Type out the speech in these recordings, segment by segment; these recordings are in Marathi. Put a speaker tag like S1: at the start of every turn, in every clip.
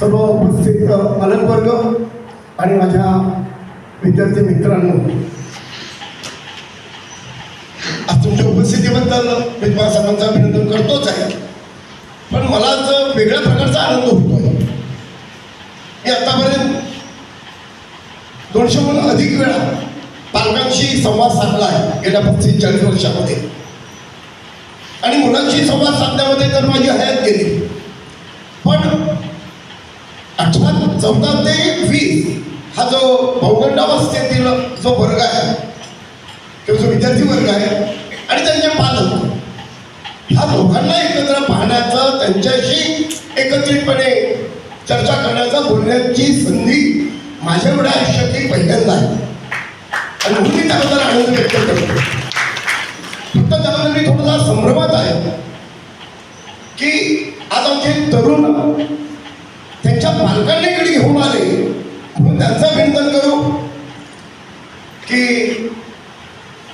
S1: सर्व उपस्थित पालकवर्ग आणि माझ्या विद्यार्थी मित्रांनो. आज तुमच्या उपस्थितीबद्दल मी तुम्हाला सर्वांचं अभिनंदन करतोच आहे. पण मला आज वेगळ्या प्रकारचा आनंद होतोय. मी आतापर्यंत दोनशेहून अधिक वेळा पालकांशी संवाद साधला आहे गेल्या पस्तीस चाळीस वर्षामध्ये. आणि मुलांशी संवाद साधण्यामध्ये तर माझी हयात गेली. पण अठरा चौदा ते वीस हा जो भौगंडावस्थेतील जो वर्ग आहे किंवा जो विद्यार्थी वर्ग आहे आणि त्यांचे पालक ह्या दोघांना एकत्र पाहण्याचा त्यांच्याशी एकत्रितपणे चर्चा करण्याचा बोलण्याची संधी माझ्या एवढ्या आयुष्यातली पहिल्यांदा आहे. आणि म्हणून मी त्याबद्दल आनंद व्यक्त करतो. फक्त त्याबद्दल मी थोडासा संभ्रमात आहे की आज आमचे तरुण त्यांच्या पालकांनी इकडे घेऊन आले म्हणून त्यांचं अभिनंदन करू की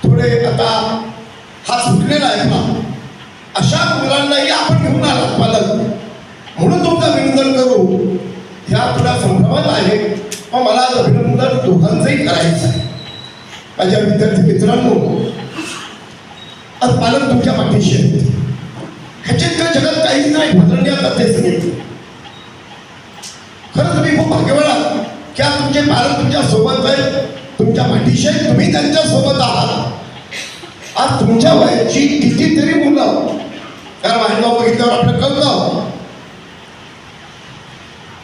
S1: थोडे आता हा सुटलेला आहे ना अशा मुलांनाही आपण घेऊन आलात पालक. म्हणून तुमचं अभिनंदन करू. ह्या थोड्या संभ्रमात आहे. मग मला आज अभिनंदन दोघांचंही करायचं आहे. माझ्या विद्यार्थी मित्रांनो आज पालक तुमच्या पाठीशी आहेत. ह्याच्यात त्या जगात काहीच नाही बदलणे आता नाही. खरं तुम्ही खूप भाग्यवान आहात. की आज तुमचे पालक तुमच्यासोबत आहेत? तुमच्या पाठीशी तुम्ही त्यांच्यासोबत आहात. आज तुमच्या वयाची कितीतरी मुलं. कारण वाहिनीला बघितल्यावर आपलं कळतं.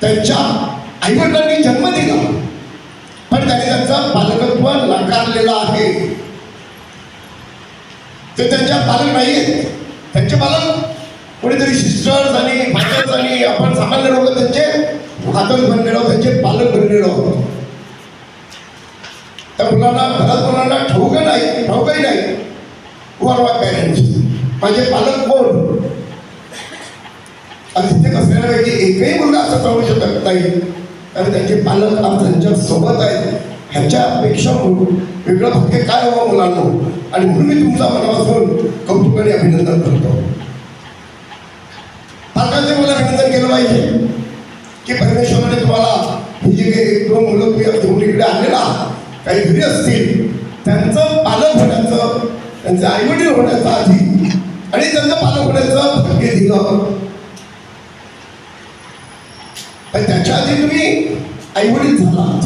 S1: त्यांच्या आईवडिलांनी जन्म दिला. पण त्यांनी त्यांचा पालकत्व नाकारलेला आहे. ते त्यांच्या पालक नाही आहेत त्यांचे पालक कोणीतरी सिस्टर्स आणि फादर्स आणि आपण सामान्य लोक त्यांचे फादर बनलेलो त्यांचे पालक बनलेलो. त्या मुलांना बऱ्याच मुलांना ठाऊक नाही ठाऊकही नाही. हु आर माय पॅरेंट्स माझे पालक कोण? आणि तिथे कसल्यापैकी एकही मुलगा असं सांगू शकत नाही. कारण त्यांचे पालक आज त्यांच्यासोबत आहेत. ह्याच्यापेक्षा वेगळं भाग्य काय हवं मुलांना? आणि म्हणून मी तुमचा मनापासून कौतुकाने अभिनंदन करतो. पालकांचे मला अभिनंदन केलं पाहिजे. की परमेश्वराने तुम्हाला ही जे काही दोन मुलं तुम्ही घेऊन इकडे आलेला काही घरी असतील त्यांचं पालक होण्याचं त्यांचे आईवडील होण्याचं आधी आणि त्यांचं पालक होण्याचं भाग्य दिलं. पण त्याच्या आधी तुम्ही आईवडील झाला.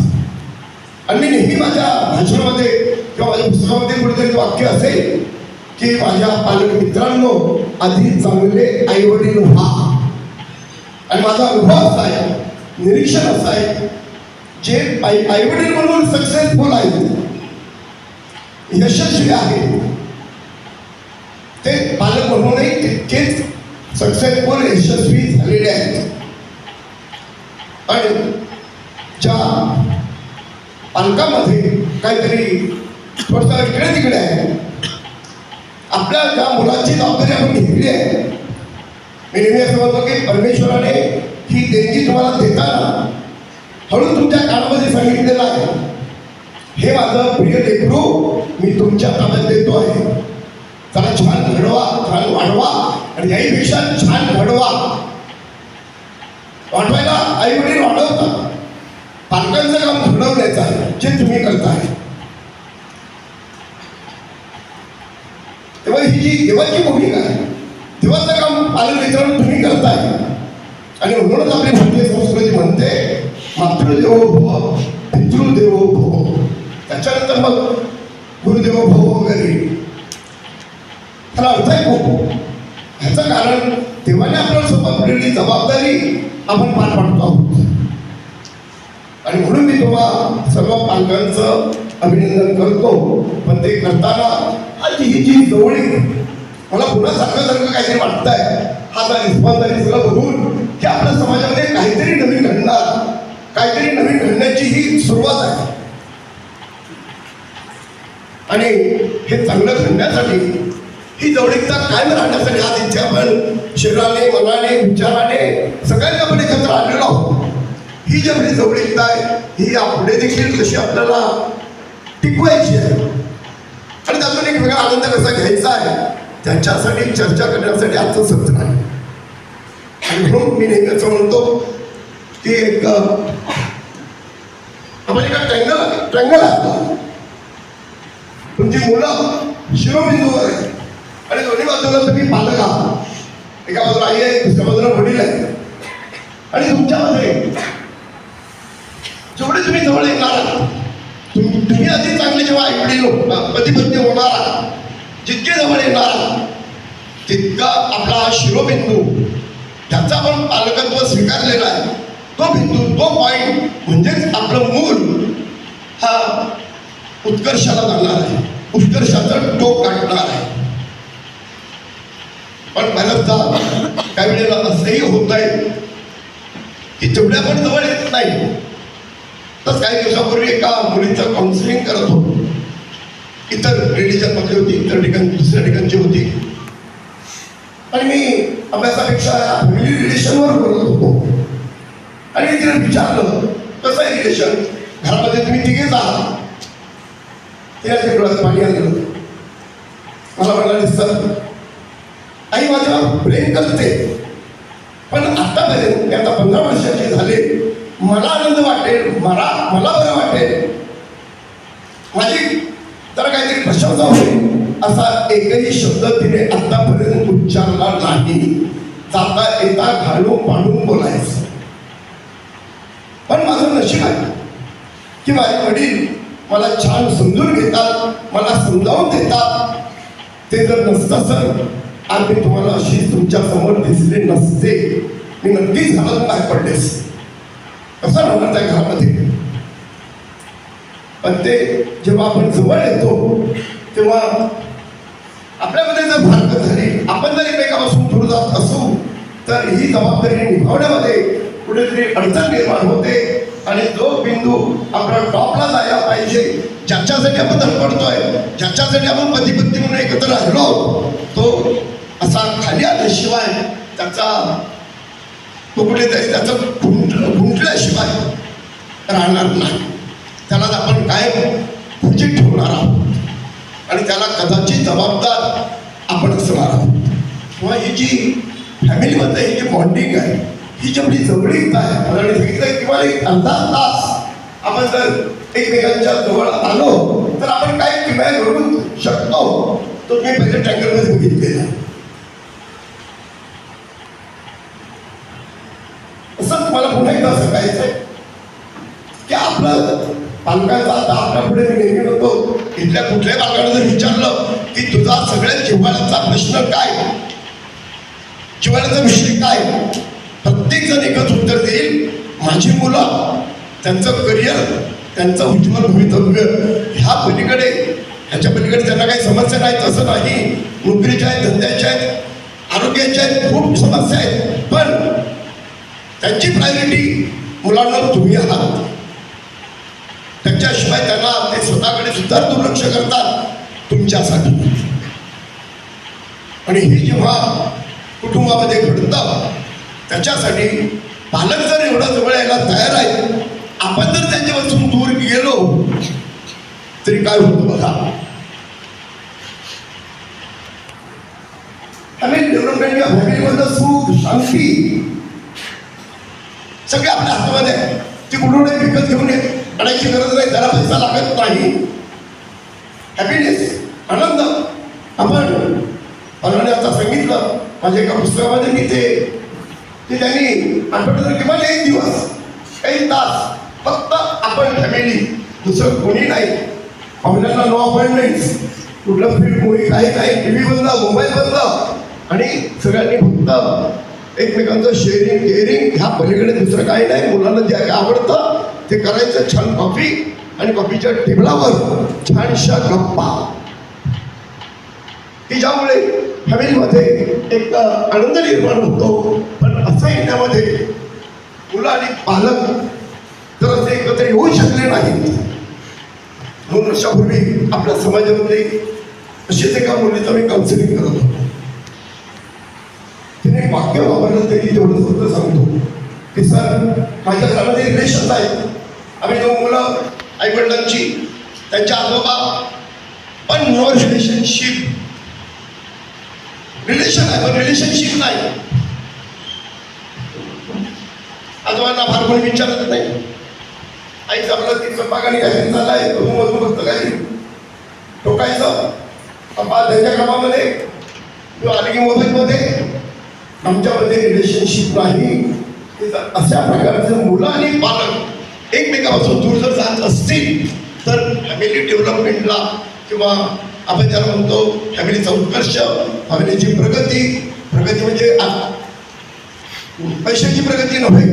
S1: आणि मी नेहमी माझ्या भाषणामध्ये किंवा माझ्या पुस्तकामध्ये कुठेतरी वाक्य असेल की माझ्या पालक मित्रांनो आधी चांगले आईवडील व्हा. आणि माझा अनुभव असा आहे निरीक्षण असं आहे जे आई आईवडील म्हणून सक्सेसफुल आहेत. यशस्वी आहेत. ते पालक म्हणूनही तितकेच सक्सेसफुल यशस्वी झालेले आहेत. आणि ज्या पालकामध्ये काहीतरी थोडंसं इकडे तिकडे आहे आपल्या ज्या मुलांची जबाबदारी आपण घेतली आहे मी नेहमी असं म्हणतो की परमेश्वराने ही देणगी तुम्हाला देताना हळू तुमच्या कानामध्ये सांगितलेलं आहे. हे माझं प्रिय लेकरू मी तुमच्या ताब्यात देतो आहे. त्याला छान घडवा छान वाढवा आणि याहीपेक्षा छान घडवा. वाढवायला आई वडील वाढवतात. पालकांचं काम घडवण्याचं आहे जे तुम्ही करताय. तेव्हा ही जी देवाची भूमिका आहे देवाचं काम पालन मित्रांनो तुम्ही करताय. आणि म्हणूनच आपली भारतीय संस्कृती म्हणते मातृदेवो भव पितृदेवो भव त्याच्यानंतर मग गुरुदेव भव वगैरे त्याला अर्थ आहे खूप ह्याचं कारण देवाने आपल्याला सोबत दिलेली जबाबदारी आपण पार पाडतो आहोत आणि म्हणून मी तुम्हा सर्व पालकांचं अभिनंदन करतो पण ते करताना आज ही जी जवळी मला पुन्हा सारखं सारखं काहीतरी वाटतंय हा आता रिस्पॉन्स आणि सगळं बघून की आपल्या समाजामध्ये काहीतरी नवीन घडणार. काहीतरी नवीन घडण्याची ही सुरुवात आहे. आणि हे चांगलं घडण्यासाठी ही जवळीकता कायम राहण्यासाठी आज इथे आपण शरीराने मनाने विचाराने सगळ्यांनी आपण एकत्र आणलेलो आहोत. ही जी आपली जवळीकता आहे ही पुढे देखील कशी आपल्याला टिकवायची आहे? आणि त्यातून एक वेगळा आनंद कसा घ्यायचा आहे? त्याच्यासाठी चर्चा करण्यासाठी आजचं सत्र आहे. आणि म्हणून मी नेहमी असं म्हणतो की एक अ, आपण एका ट्रँगल ट्रँगल असतो तुमची मुलं शिरोबिंदूवर आहे आणि दोन्ही बाजूला तुम्ही पालक आहात. एका बाजूला आई आहे दुसऱ्या बाजूला वडील आहे आणि तुमच्यामध्ये जेवढे तुम्ही जवळ येणार आहात तुम्ही अधिक चांगले जेव्हा आई वडील हो, होणार आहात जितके जवळ येणार आहात तितका आपला शिरोबिंदू त्याचा आपण पालकत्व स्वीकारलेला आहे तो बिंदू तो पॉईंट म्हणजेच आपलं मूल हा उत्कर्षाला जाणार आहे. उत्कर्षाचं टोक गाठणार आहे. पण बऱ्याचदा काही वेळेला असंही होत आहे की जेवढ्या पण जवळ येत नाही तसं काही दिवसापूर्वी एका मुलीचं काउन्सिलिंग करत होतो. इतर रेडीच्या मध्ये होती इतर ठिकाणी दुसऱ्या ठिकाणची होती. आणि मी अभ्यासापेक्षा फॅमिली रिलेशनवर बोलत होतो. आणि तिने विचारलं कसं आहे रिलेशन? घरामध्ये तुम्ही तिघेच आहात. तिला डोळ्यात पाणी आलं मला म्हणाले सर आई माझ्यावर प्रेम करते पण आतापर्यंत मी आता पंधरा वर्षाचे झाले मला आनंद वाटेल मला मला बरं वाटेल. माझी तर काहीतरी प्रशंसा होईल. असा एकही शब्द तिने आतापर्यंत उच्चारला नाही. जाता येता घालून पाडून बोलायचं. पण माझं नशीब आहे की माझे वडील मला छान समजून घेतात मला समजावून देतात. ते जर नसतं सर आज मी तुम्हाला अशी तुमच्यासमोर दिसले नसते. मी नक्कीच झालं काय पडलेस कसं राहणार त्या घरामध्ये. पण ते जेव्हा आपण जवळ येतो तेव्हा आपल्यामध्ये जर भारत झाली आपण जर एकमेकापासून दूर जात असू तर ही जबाबदारी निभावण्यामध्ये कुठेतरी अडचण निर्माण होते. आणि तो बिंदू आपला टॉपला जायला पाहिजे ज्याच्यासाठी आपण धडपडतोय ज्याच्यासाठी आपण पती पत्नी म्हणून एकत्र राहिलो तो असा खाली आल्याशिवाय त्याचा तो कुठेतरी त्याचं गुंट गुंटल्याशिवाय राहणार नाही. त्याला आपण कायम खुर्चीत ठेवणार आहोत. आणि त्याला कदाचित जबाबदार आपण असणार आहोत. किंवा ही जी फॅमिलीमध्ये ही जी बॉन्डिंग आहे ही जेवढी जवळीक आहे मला सांगितलं किंवा एक अर्धा तास आपण जर एकमेकांच्या जवळ आलो तर आपण काय किमया घडू शकतो तो मी पहिले टँकरमध्ये बघितलेला असं मला पुन्हा एकदा सांगायचंय की आपलं पालकांचा आता आपल्या पुढे नेहमी इथल्या कुठल्याही पालकांना जर विचारलं की तुझा सगळ्यात जिव्हाळ्याचा प्रश्न काय? जिव्हाळ्याचा विषय काय? प्रत्येक जण एकच उत्तर देईल माझी मुलं त्यांचं करिअर त्यांचं उज्ज्वल भवितव्य. ह्या पलीकडे ह्याच्या पलीकडे त्यांना काही समस्या नाही तसं नाही. नोकरीच्या आहेत धंद्याच्या आहेत आरोग्याच्या आहेत खूप समस्या आहेत. पण त्यांची प्रायोरिटी मुलांना तुम्ही आहात. त्याच्याशिवाय त्यांना ते स्वतःकडे सुद्धा दुर्लक्ष करतात तुमच्यासाठी. आणि हे जेव्हा कुटुंबामध्ये घडतं त्याच्यासाठी पालक जर एवढं जवळ यायला तयार आहे आपण जर त्यांच्यापासून दूर गेलो तरी काय होतं बघा? आम्ही डेव्हलपमेंटच्या किंवा फॅमिलीमधलं सुख शांती सगळे आपल्या हातामध्ये ते कुठून विकत घेऊन येत आणायची गरज नाही त्याला पैसा लागत नाही. हॅपीनेस आनंद. आपण परवाने आता सांगितलं माझ्या एका पुस्तकामध्ये मी ते ते त्यांनी आठवड्यात किमान एक दिवस एक तास फक्त आपण फॅमिली दुसरं कोणी नाही. पाहुण्यांना नो अपॉइंटमेंट्स कुठलं फील्ड मुळी काही नाही टी व्ही बंद मोबाईल बंद. आणि सगळ्यांनी फक्त एकमेकांचं शेअरिंग केअरिंग ह्या पलीकडे दुसरं काही नाही. मुलांना जे काही आवडतं ते करायचं छान कॉफी आणि कॉफीच्या टेबलावर छानशा गप्पा. की ज्यामुळे फॅमिलीमध्ये एक आनंद निर्माण होतो. पण असं येण्यामध्ये मुलं आणि पालक जर असे एकत्र येऊ शकले नाहीत. दोन वर्षापूर्वी आपल्या समाजामध्ये अशीच एका मुलीचं मी काउन्सिलिंग करत होतो. तिने एक वाक्य वापरलं तरी तेवढं फक्त सांगतो. की सर माझ्या घरामध्ये रिलेशन आहेत आम्ही दोन मुलं आई वडिलांची त्यांच्या आजोबा पण नो रिलेशनशिप रिलेशन आहे पण रिलेशनशिप नाही. आजोबांना फार कोणी विचारत नाही. आई आपलं ती स्वयंपाकाने काय आहे बघून मधून फक्त काय टोकायचं पप्पा त्यांच्या कामामध्ये किंवा आले की मोबाईलमध्ये आमच्यामध्ये रिलेशनशिप नाही. अशा प्रकारचं मुलं आणि पालक. एकमेकापासून दूर जर जात असतील तर फॅमिली डेव्हलपमेंटला किंवा आपण ज्याला म्हणतो फॅमिलीचा उत्कर्ष फॅमिलीची प्रगती. प्रगती म्हणजे पैशांची पैशाची प्रगती नव्हे.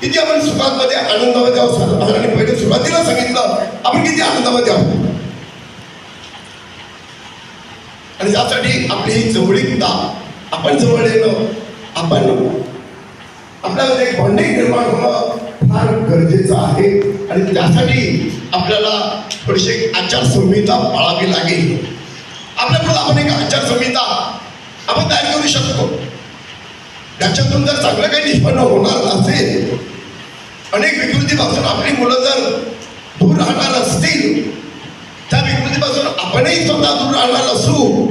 S1: किती आपण सुखामध्ये आनंदामध्ये आहोत आणि पहिले सुरुवातीला सांगितलं आपण किती आनंदामध्ये आहोत. आणि त्यासाठी आपली ही जवळीकता आपण जवळ येणं आपण आपल्यामध्ये एक बॉन्डिंग निर्माण होणं फार गरजेचं आहे. आणि त्यासाठी आपल्याला थोडीशी एक आचारसंहिता पाळावी लागेल. आपल्याकडून आपण एक आचारसंहिता आपण तयार करू शकतो. त्याच्यातून जर चांगलं काही निष्पन्न होणार असेल अनेक विकृतीपासून आपली मुलं जर दूर राहणार असतील त्या विकृतीपासून आपणही स्वतः दूर राहणार असू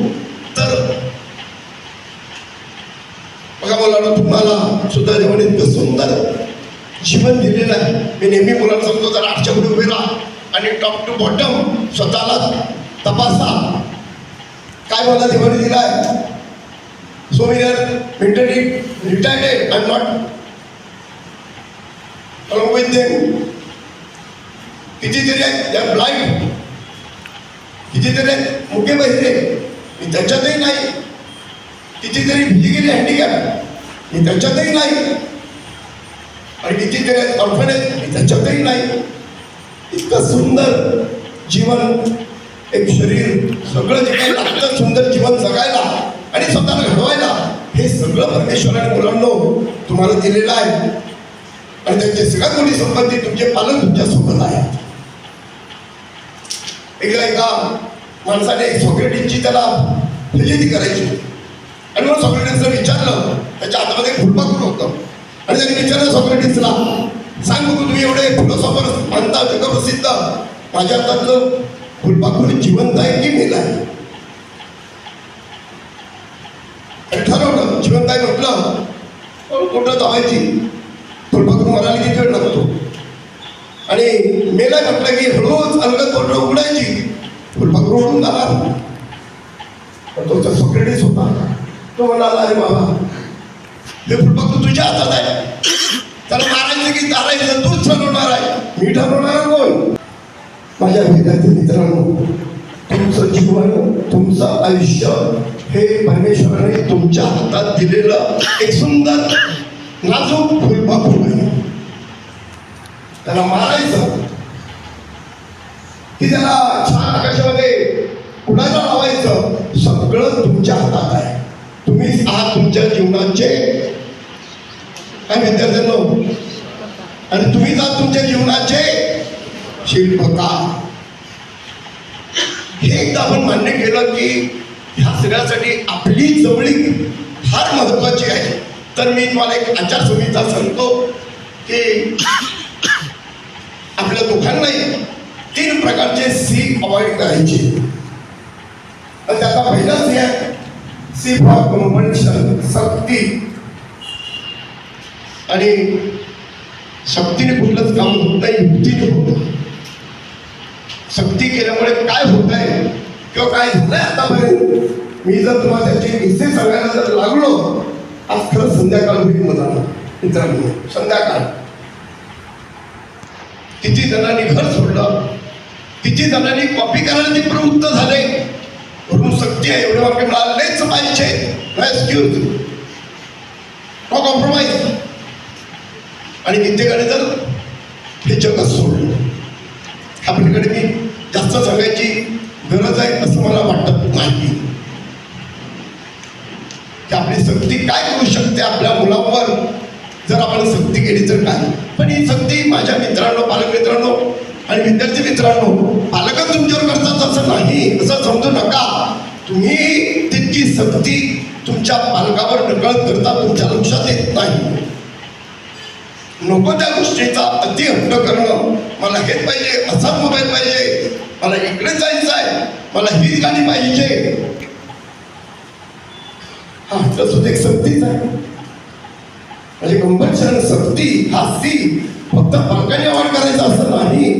S1: तर बघा मुलांना तुम्हाला सुद्धा जेवण इतकं सुंदर जीवन दिलेलं आहे. मी नेहमी मुलांना सांगतो जरा आठच्या पुढे उभे राहा आणि टॉप टू बॉटम स्वतःला तपासा. काय मला देवाने दिला आहे? So we are mentally retired I not with them कितीतरी आहेत त्या ब्लाइंड कितीतरी आहेत मुके बहिरे मी त्याच्यातही नाही. कितीतरी फिजिकली हँडिकॅप मी त्याच्यातही नाही. आणि तिथे आहेत ऑर्फन आहेत त्याच्यातही नाही. इतकं सुंदर जीवन एक शरीर सगळं जे काही लागतं सुंदर जीवन जगायला आणि स्वतःला घडवायला हे सगळं परमेश्वराने मुलांनो तुम्हाला दिलेलं आहे. आणि त्यांचे सगळ्यात मोठी संपत्ती तुमचे पालक तुमच्यासोबत आहे. आहेत एकदा एका माणसाने सॉक्रेटीची त्याला फजिती करायची. आणि मग सॉक्रेटिसला विचारलं त्याच्या हातामध्ये एक फुलपाखरू होतं. आणि त्याने विचारलं सॉक्रेटिसला सांग बघू तुम्ही एवढे फिलॉसॉफर मानता जगप्रसिद्ध माझ्या हातातलं फुलपाखरू जिवंत आहे की मेलं आहे? ठरवलं जिवंत आहे म्हटलं. कुठं धावायची फुलपाखरू मरायला किती वेळ लागतो? आणि मेला म्हटलं की हळूच अलगद बोट उघडायची. फुलपाखरू उडून जाणार. पण तुमचा सॉक्रेटिस होता तो म्हणाला अरे बाबा हे फुलपाखरू तुझ्या हातात आहे. त्याला मारायचं की चालायचं तूच ठरवणार आहे. मी ठरवणार कोण? माझ्या विद्यार्थी मित्रांनो तुमचं जीवन तुमचं आयुष्य हे परमेश्वराने तुमच्या हातात दिलेलं एक सुंदर नाजूक फुलपाखरू आहे. त्याला मारायचं. की त्याला छान आकाशामध्ये कुणाला लावायचं. सगळं तुमच्या हातात आहे. तुम्हीच आहात तुमच्या जीवनाचे काय विद्यार्थ्यांनो आणि तुम्ही जा तुमच्या जीवनाचे शिल्पकार हे एकदा आपण मान्य केलं की ह्या सगळ्यासाठी आपली जवळीक फार महत्वाची आहे. तर मी तुम्हाला एक आचारसंहिता सांगतो की आपल्या दोघांनाही तीन प्रकारचे सी अवॉइड करायचे. आणि त्याचा पहिला सी आहे सी फॉर कॉम्पन्शन सक्ती. आणि शक्तीने कुठलंच काम होत नाही युक्तीने होत शक्ती केल्यामुळे काय होत आहे किंवा काय झालंय आतापर्यंत मी जर तुम्हाला त्याचे किस्से सांगायला जर लागलो आज खरंच संध्याकाळ होईल मला. मित्रांनो संध्याकाळ. किती जणांनी घर सोडलं. किती जणांनी कॉपी करायला ते प्रवृत्त झाले. म्हणून सक्ती आहे एवढे वाक्य मिळालेच पाहिजे एक्सक्यूज नो कॉम्प्रोमाइज आणि कित्येकाने तर हे जगच सोडलं आपल्याकडे मी जास्त सांगायची गरज आहे असं मला वाटत नाही. की आपली सक्ती काय करू शकते आपल्या मुलांवर? जर आपण सक्ती केली तर काय? पण ही सक्ती माझ्या मित्रांनो पालक मित्रांनो आणि विद्यार्थी मित्रांनो पालकच तुमच्यावर करतात असं नाही. असं समजू नका. तुम्ही तितकी सक्ती तुमच्या पालकावर नकळत करता तुमच्या लक्षात येत नाही. नको त्या गोष्टीचा अति अंत करणं. मला हेच पाहिजे असाच मोबाईल पाहिजे. मला इकडे जायचं आहे. मला हीच गाडी पाहिजे. हा हट्ट एक सक्तीच आहे. म्हणजे कंपल्शन सक्ती हास्ती फक्त पालकांनी अवॉर्ड करायचं असं नाही.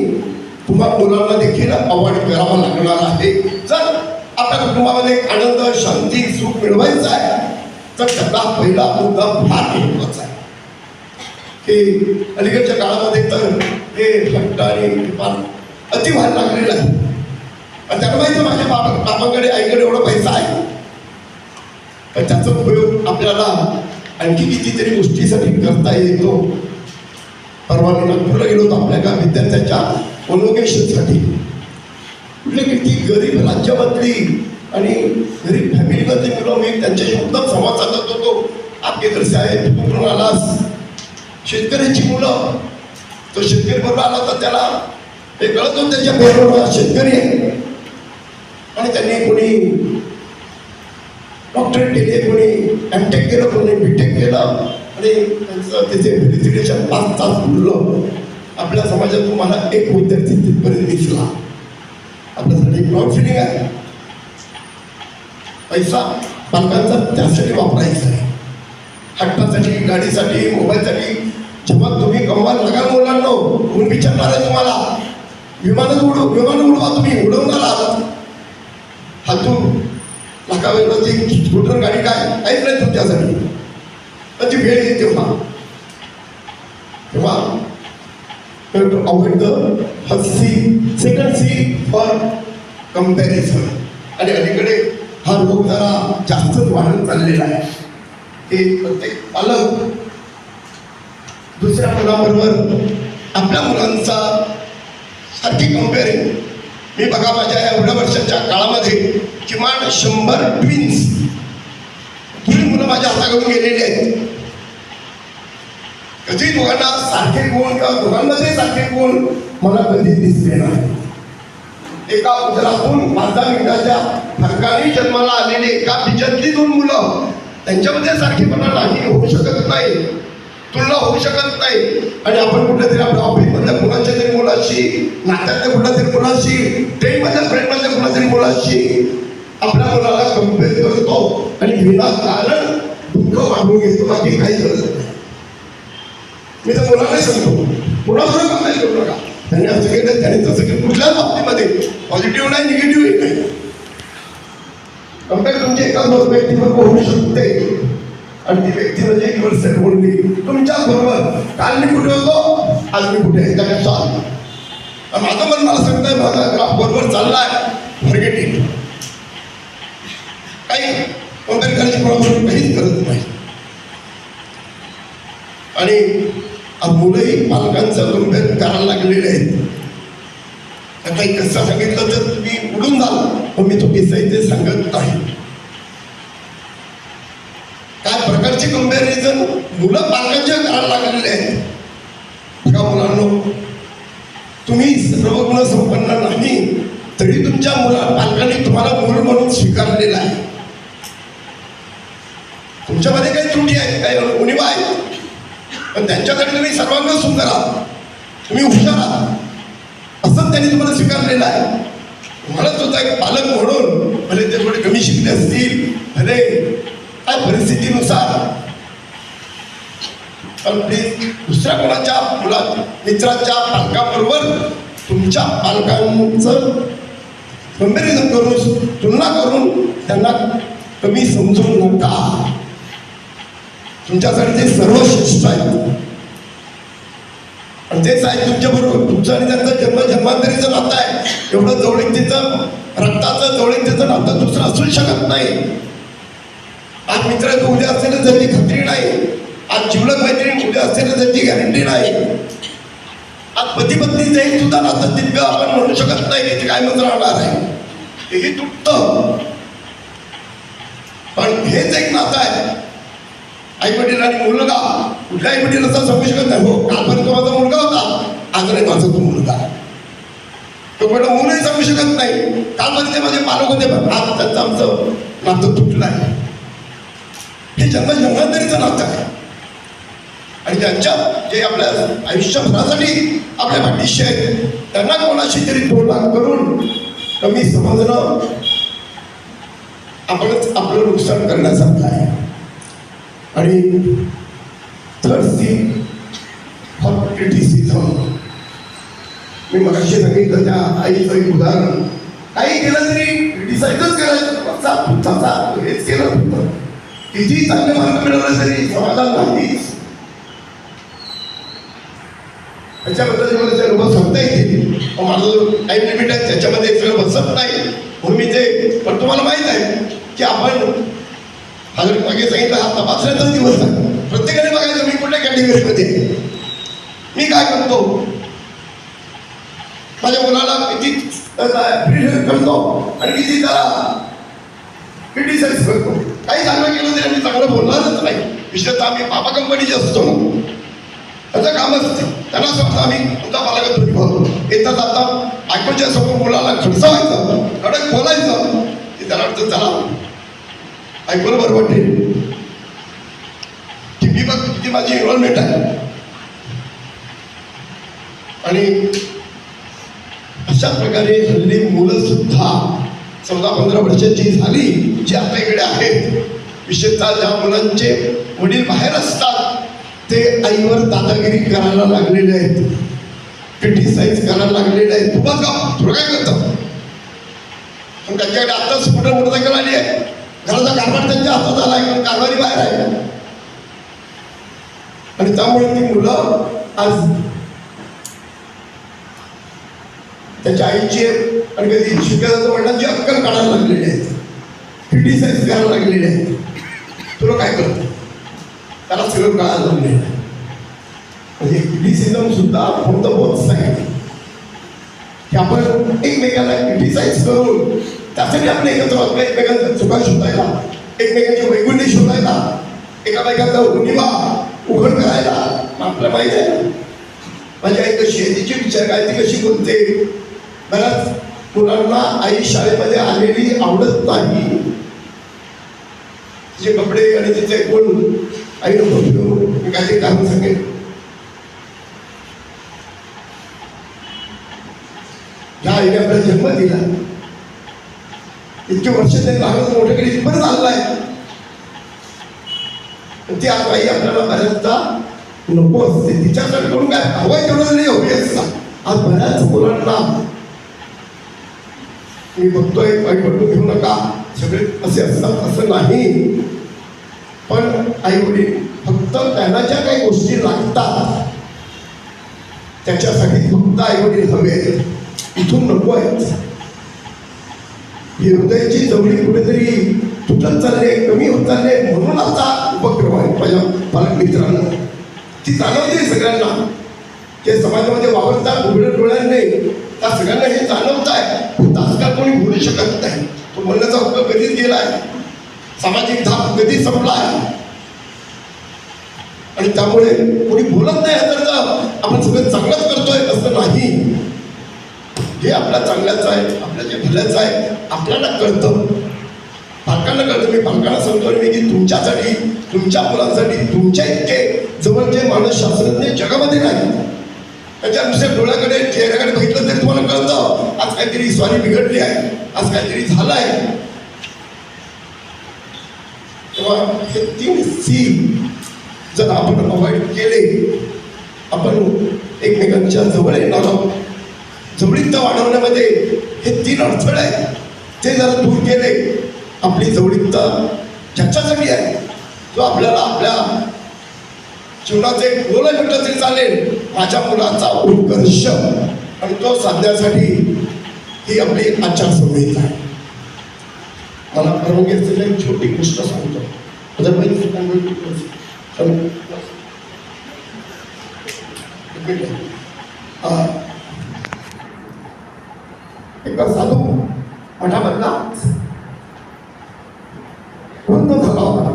S1: तुम्हा मुलांना देखील अवॉर्ड करावा लागणार आहे. जर आपल्या कुटुंबामध्ये आनंद शांती सुख मिळवायचा आहे तर त्याचा पहिला मुद्दा फार महत्त्वाचा आहे. हे अलीकडच्या काळामध्ये तर हे हट्ट आणि अति व्हायला लागलेलं आहे. आणि त्यांना माहिती आहे, माझ्या बाबा बाबाकडे आईकडे एवढा पैसा आहे. पण त्याचा उपयोग आपल्याला आणखी कितीतरी गोष्टीसाठी करता येतो. परवा मी नागपूरला गेलो होतो आपल्या एका विद्यार्थ्याच्या कोनोकेशनसाठी कुठले किती गरीब राज्यामधली आणि गरीब फॅमिलीमधली मुलं मी त्यांच्याशी उत्तम संवाद साधत होतो. आपले तर साहेब तू कुठून आलास? शेतकऱ्यांची मुलं. तो शेतकरी बरोबर आला तर त्याला हे कळत होतं त्याच्या बरोबर शेतकरी आहे. आणि त्यांनी कोणी डॉक्टरेट केले कोणी एम टेक केलं कोणी बीटेक केलं. आणि त्यांचं त्याचे व्हेरिफिकेशन पाच तास बोललं. आपल्या समाजात तुम्हाला एक विद्यार्थी तिथपर्यंत दिसला. आपल्यासाठी प्राऊड फिलिंग आहे. पैसा पालकांचा त्यासाठी वापरायचा आहे. हट्टासाठी गाडीसाठी मोबाईलसाठी जेव्हा तुम्ही कमवाल लागाल मुलांनो म्हणून विचारणार आहे तुम्हाला. विमान उडू विमान उडवा तुम्ही उडवणार आहात हातून लाखा वेळची स्कूटर गाडी काय? काहीच नाही त्यासाठी पण ती वेळ येते तेव्हा. तेव्हा avoid the first C second C for comparison आणि अलीकडे हा रोग जरा जास्तच वाढत चाललेला आहे. की प्रत्येक पालक दुसऱ्या मुलाबरोबर आपल्या मुलांचा सारखी कम्पेअरिंग मी बघा माझ्या या एवढ्या वर्षाच्या काळामध्ये किमान शंभर ट्विन्स थोडी मुलं माझ्या हाताकडून गेलेली आहेत. कधी दोघांना सारखे गुण किंवा दोघांमध्ये सारखे गुण मला कधी दिसले नाही. एका उदरातून पाच दहा मिनिटाच्या फरकाने जन्माला आलेले एका बिजतली दोन मुलं त्यांच्यामध्ये सारखेपणा नाही होऊ शकत नाही. तुलना होऊ शकत नाही. आणि आपण कुठल्या तरी आपल्या ऑफिसमधल्या मुलाच्या तरी मुलाशी नात्यातल्या कुठल्या तरी मुलाशी ट्रेनमधल्या फ्रेंडमधल्या कुठल्या तरी मुलाशी आपल्या मुलाला कंपेअर करतो. आणि विनाकारण दुःख मागून घेतो बाकी काही गरज नाही. मी तर मुलांनाही सांगतो. मुलासुद्धा पण नाही करू नका. त्यांनी असं केलं त्याने तसं केलं. कुठल्याच बाबतीमध्ये पॉझिटिव्ह नाही निगेटिव्ह नाही. कंपेअर तुमची एका दोन होऊ शकते. आणि ती व्यक्ती म्हणजे एक बोलली तुमच्याच बरोबर. काल मी कुठे होतो? आज मी कुठे? आहे त्याने चाल माझं मन मला सांगतंय माझा ग्राफ बरोबर चाललाय. फॉरगेटिंग काही कोणत्या ठिकाणी काहीच गरज नाही. आणि मुलंही पालकांचं कंपेअर करायला लागलेले आहेत. आता एक कसं सांगितलं तर तुम्ही उडून जाल पण मी तो किस्सा इथे सांगत नाही. काय प्रकारची कंपॅरिझन मुलं पालकांच्या करायला लागलेले आहेत. का मुलांनो तुम्ही सर्वगुण संपन्न नाही तरी तुमच्या मुला पालकांनी तुम्हाला मूल म्हणून स्वीकारलेलं आहे. तुमच्यामध्ये काही त्रुटी आहेत काही उणीवा आहेत पण त्यांच्याकडे तुम्ही सर्वांग सुंदर आहात. तुम्ही हुशार आहात. असंच त्यांनी तुम्हाला स्वीकारलेलं आहे. तुम्हाला सुद्धा एक पालक म्हणून भले ते थोडे कमी शिकले असतील भले काय परिस्थितीनुसार. पण प्लीज दुसऱ्या कोणाच्या मुला मित्राच्या पालकाबरोबर तुमच्या पालकांचं कंपॅरिझन करून तुलना करून त्यांना कमी समजू नका. तुमच्यासाठी ते सर्व श्रेष्ठ आहेत आणि तेच आहे तुमच्या बरोबर तुमचं आणि त्यांचं जन्म जन्मांतरीचं नातं आहे. एवढं जवळीक तिचं रक्ताचं जवळीक तिचं नातं दुसरं असू शकत नाही. आज मित्र उद्या असेल त्याची खात्री नाही. आज जिवलग मैत्रीण उद्या असेल त्याची गॅरंटी नाही. आज पती पत्नीचं सुद्धा नातं तितकं आपण म्हणू शकत नाही की ते काय मत राहणार आहे. तेही तुटतं. पण हेच एक नातं आहे. आई वडील आणि मुलगा कुठल्या आई वडील असं सांगू शकत नाही. हो कालपर्यंत माझा मुलगा होता आज नाही माझा तो मुलगा. तो पण मुलंही सांगू शकत नाही. कालपर्यंत माझे पालक होते पण आज त्यांचं आमचं नातं तुटलं आहे हे जन्म जन्मांतरीचं नातं आहे. आणि ज्यांच्या जे आपल्या आयुष्यभरासाठी आपल्या पाठीशी आहेत त्यांना कोणाशी तरी तोडा करून कमी समजणं आपणच आपलं नुकसान करण्यासारखं आहे. आणि thirsty for criticism. मी मगाशी सांगितलं त्या आईचं एक उदाहरण. काही केलं तरी क्रिटिसाइजच करायचं. हेच केलं होतं. किती चांगले मार्क मिळवले तरी समाधान नाहीच त्याच्याबद्दल मला ते लोक सांगता येतील माझं माझा जो टाईम लिमिट आहे त्याच्यामध्ये सगळं बसत नाही. म्हणून मी ते पण तुम्हाला माहीत आहे की आपण हा मागे सांगितलं हा तपासण्याचा दिवस आहे. प्रत्येकाने बघायचं मी कुठल्या कॅटेगरीमध्ये मी काय करतो? माझ्या मुलाला किती करतो? आणि किती त्याला क्रिटिसाइज करतो काही चांगलं केलं तरी आम्ही चांगलं बोलणारच नाही. विशेषतः आम्ही बाबा कंपनीचे असतो त्याचं कामच असते. त्यांना असं आम्ही तुमचा पालक तुम्ही बोलतो येतात जाता बायकोच्या समोर मुलाला खडसावायचं कडक बोलायचं ते त्याला वाटतं त्याला ऐकून बरं वाटेल. की मी बघ ती माझी इन्व्हॉल्वमेंट आहे. आणि अशा प्रकारे हल्ली मुलं सुद्धा चौदा पंधरा वर्षाची झाली जी आपल्याकडे आहेत विशेषतः ज्या मुलांचे वडील बाहेर असतात ते आईवर दादागिरी करायला लागलेले आहेत. क्रिटिसाइज करायला लागलेले आहेत. तू बघ तुला काय करतं? पण त्यांच्याकडे आत्ताच मोठं मोटरसायकल आली आहे. घराचा कारभार त्यांच्या हातात आला आहे. पण कारभारी बाहेर आहे. आणि त्यामुळे ती मुलं आज त्याच्या आईची आणि कधी शिकायचं वडिलांची अक्कल काढायला लागलेली आहेत. क्रिटिसाइज करायला लागलेली आहेत. तुला काय करतो त्याला सगळं कळायला लागलेलं आहे. म्हणजे क्रिटिसिझम सुद्धा फक्त होत नाही की आपण एकमेकाला क्रिटिसाइज करून त्यासाठी आपण एकत्र आपल्या एकमेकांच्या चुका शोधायला एकमेकांचे वैगुण्य शोधायला एकामेकाचा उणिवा उघड करायला आपल्याला माहीत म्हणजे आहे ना माझी विचार काय ती कशी बोलते? बऱ्याच मुलांना आई शाळेमध्ये आलेली आवडत नाही. तिचे कपडे आणि तिचे कोण आई नको घेऊ मी काहीतरी कारण सांगेल ह्या आईने आपला जन्म दिला. इतके वर्ष ते लहान मोठे कडे इथपर्यंत आहे. पण ती आज आई आपल्याला बऱ्याचदा नको असते. तिच्याकडे करून काय हवं तेवढं नाही हवी असता आज बऱ्याच मुलांना मी बघतोय काही पटून घेऊ नका. सगळे असे असतात असं नाही. पण आई वडील फक्त त्यांना ज्या काही गोष्टी लागतात. त्याच्यासाठी फक्त आई वडील हवे आहेत. इथून नको आहेत. हृदयाची जवळी कुठेतरी तुटत चालले कमी होत चालले म्हणून आता उपक्रम आहे. माझ्या पालक मित्रांनो ती जाणवते सगळ्यांना. ते समाजामध्ये वावरतात उघड्या डोळ्यांनी त्या सगळ्यांना हे जाणवत आहे. पण आजकाल कोणी बोलू शकत नाही. तो म्हणण्याचा उपयोग कधीच गेला आहे. सामाजिक धाप कधीच संपला आहे. आणि त्यामुळे कोणी बोलत नाही तर आपण सगळं चांगलंच करतोय असं नाही. हे आपल्या चांगल्याचं आहे आपल्या जे भल्याचं आहे आपल्याला कळतं. पालकांना कळतं. मी पालकांना सांगतो मी की तुमच्यासाठी तुमच्या मुलांसाठी तुमच्या इतके जवळचे माणूस शास्त्रज्ञ जगामध्ये नाही त्याच्या डोळ्याकडे चेहऱ्याकडे बघितलं तरी तुम्हाला कळतं आज काहीतरी स्वारी बिघडली आहे आज काहीतरी झालं आहे. तेव्हा हे तीन सी जर आपण अवॉइड केले आपण एकमेकांच्या जवळ येणार आहोत जवळीकता वाढवण्यामध्ये हे तीन अडथळे आहेत. ते जर दूर केले. आपली जवळीकता ज्याच्यासाठी आहे तो आपल्याला आपल्या जीवनाचं एक गोल म्हटलं तरी चालेल माझ्या मुलाचा उत्कर्ष. आणि तो साधण्यासाठी ही आपली आचारसंहिता आहे. मला परवानगी असलेली एक छोटी गोष्ट सांगतो. अदरवाईज एकदा साधू मठामधला वृद्ध झाला होता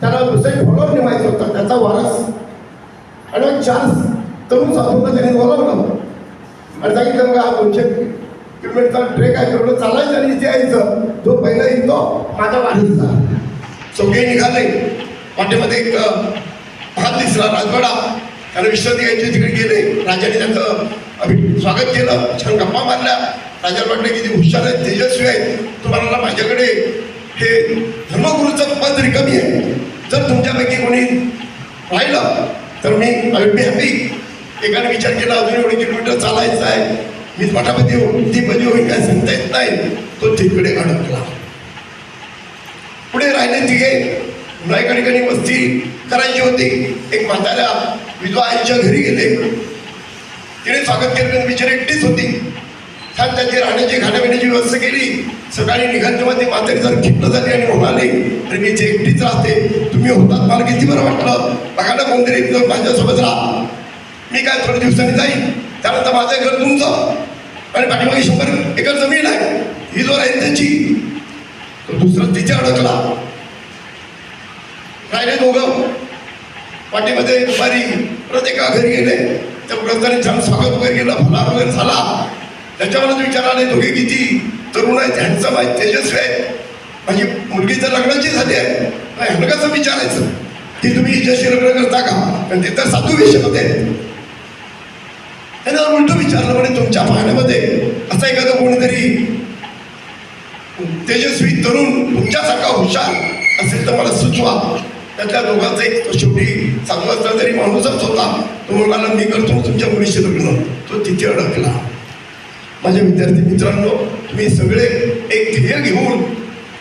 S1: त्याला दुसरे फॉलोअर निमायचं होता त्याचा वारस चान्स तरुण साधूंना त्याने बोलावलं आणि सांगितलं मग हा दोनशे किलोमीटरचा ट्रेक आहे तेवढं चालायचं आणि इथे यायचं. जो पहिला येतो माझा वाढीचा सगळे निघाले. वाटेमध्ये एक भाग दिसला राजवाडा. त्याला विश्रांती घ्यायची तिकडे गेले. राजाने त्यांचं अभि स्वागत केलं. छान गप्पा मारल्या. राजाला वाटलं की जे हुशार आहेत तेजस्वी आहेत तुम्हाला माझ्याकडे हे धर्मगुरूचं पद रिकमी आहे. जर तुमच्यापैकी कोणी राहिलं तर मी आय एकाने विचार केला अजून एवढे किलोमीटर चालायचं आहे. मी मठामध्ये होऊन ती मध्ये होईल काय सांगता येत नाही. तो तिकडे अडकला. पुढे राहिले तिघे. नाही ठिकाणी वस्ती करायची होती. एक म्हाताऱ्या विधवा आईच्या घरी गेले. तिने स्वागत केलं बिचारी एकटीच होती. छान त्यांची राहण्याची खाण्यापिण्याची व्यवस्था केली. सकाळी निघाल तेव्हा म्हातारी जर खिप्त झाली आणि म्हणाली तर मी जे एकटीच राहते तुम्ही होतात मला किती बरं वाटलं. बघा ना कोणतरी इथं माझ्यासोबत राहा. मी काय थोड्या दिवसांनी जाईन. त्यानंतर माझं घर तुमचं. आणि पाठीमागे शंभर एकर जमीन आहे. ही जो आहे त्यांची. तो दुसरा तिच्या अडकला. राहिले दोघं. पाठीमध्ये दुपारी परत एका घरी गेले. त्या व्रताने छान स्वागत वगैरे केलं फुला वगैरे झाला. त्याच्यावरच विचाराने दोघे किती? तरुण आहेत हँडसम आहेत तेजस्वी आहेत. माझी मुलगी तर लग्नाची झाली आहे. मग ह्यांना कसं विचारायचं? की तुम्ही हिच्याशी लग्न करता का? कारण ते तर साधू वेशामध्ये आहेत. त्यानं उलट विचारलं म्हणे तुमच्या पाहण्यामध्ये. असं एखादं कोणीतरी तेजस्वी तरुण तुमच्यासारखा हुशार असेल तर मला सुचवा. त्यातल्या दोघांचा एक तो शेवटी चांगला असला तरी माणूसच होता. तो म्हणाला मी करतो तुमच्या मुलीशी लग्न. तो तिथे अडकला. माझे विद्यार्थी मित्रांनो तुम्ही सगळे एक ध्येय घेऊन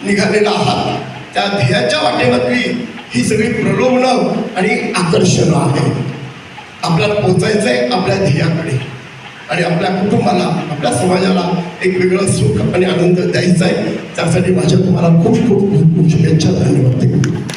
S1: निघालेला आहात. त्या ध्येयाच्या वाटेमधली ही सगळी प्रलोभनं आणि आकर्षणं आहेत. आपल्याला पोचायचं आहे आपल्या ध्येयाकडे. आणि आपल्या कुटुंबाला आपल्या समाजाला एक वेगळं सुख आणि आनंद द्यायचा आहे त्यासाठी माझ्या तुम्हाला खूप खूप खूप खूप शुभेच्छा धन्यवाद.